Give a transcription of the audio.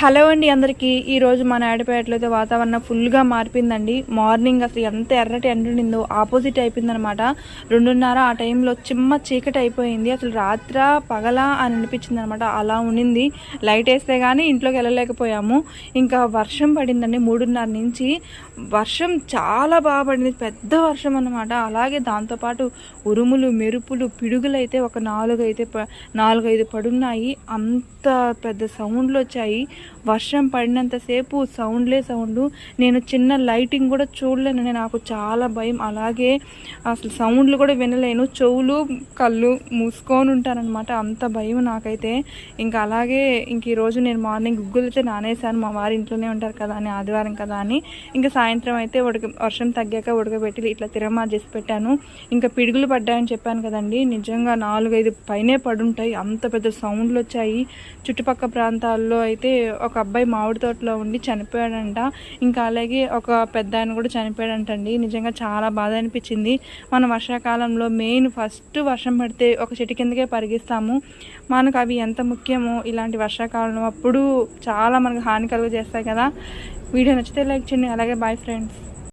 Hello అండి అందరికీ. ఈరోజు మన ఆడపేటలో అయితే వాతావరణం ఫుల్గా మారిపోయిందండి మార్నింగ్ అసలు ఎంత ఎర్రటి ఎండ ఉండిందో ఆపోజిట్ అయిపోయిందనమాట రెండున్నర ఆ టైంలో చిమ్మ చీకటి అయిపోయింది. అసలు రాత్ర పగల అని అనిపించింది అనమాట అలా ఉండింది. లైట్ వేస్తే కానీ ఇంట్లోకి వెళ్ళలేకపోయాము. ఇంకా వర్షం పడిందండి మూడున్నర నుంచి. వర్షం చాలా బాగా పడింది. పెద్ద వర్షం అనమాట అలాగే దాంతోపాటు ఉరుములు మెరుపులు పిడుగులు అయితే ఒక నాలుగు అయితే నాలుగైదు పడున్నాయి. అంత పెద్ద సౌండ్లు వచ్చాయి. వర్షం పడినంతసేపు సౌండ్లే సౌండ్. నేను చిన్న లైటింగ్ కూడా చూడలేను. నాకు చాలా భయం. అలాగే అసలు సౌండ్లు కూడా వినలేను. చెవులు కళ్ళు మూసుకొని ఉంటానన్నమాట. అంత భయం నాకైతే. ఇంకా అలాగే ఇంక ఈరోజు నేను మార్నింగ్ గుగ్గులు అయితే నానేసాను మా వారి ఇంట్లోనే ఉంటారు కదా అని ఆదివారం కదా అని. ఇంకా సాయంత్రం అయితే ఉడక వర్షం తగ్గాక ఉడకబెట్టి ఇట్లా తిరమా చేసి పెట్టాను. ఇంకా పిడుగులు పడ్డాయని చెప్పాను కదండి. నిజంగా నాలుగైదు పైనే పడుంటాయి. అంత పెద్ద సౌండ్లు వచ్చాయి. చుట్టుపక్కల ప్రాంతాల్లో అయితే ఒక అబ్బాయి మామిడి తోటలో ఉండి చనిపోయాడంట. ఇంకా అలాగే ఒక పెద్ద ఆయన కూడా చనిపోయాడంటండి. నిజంగా చాలా బాధ అనిపించింది. మన వర్షాకాలంలో మెయిన్ ఫస్ట్ వర్షం పడితే ఒక చెట్టు కిందకే పరిగిస్తాము. మనకు అవి ఎంత ముఖ్యమో ఇలాంటి వర్షాకాలం అప్పుడు చాలా మనకు హాని కలుగజేస్తాయి కదా. వీడియో నచ్చితే లైక్ చేయండి. అలాగే బాయ్ ఫ్రెండ్స్.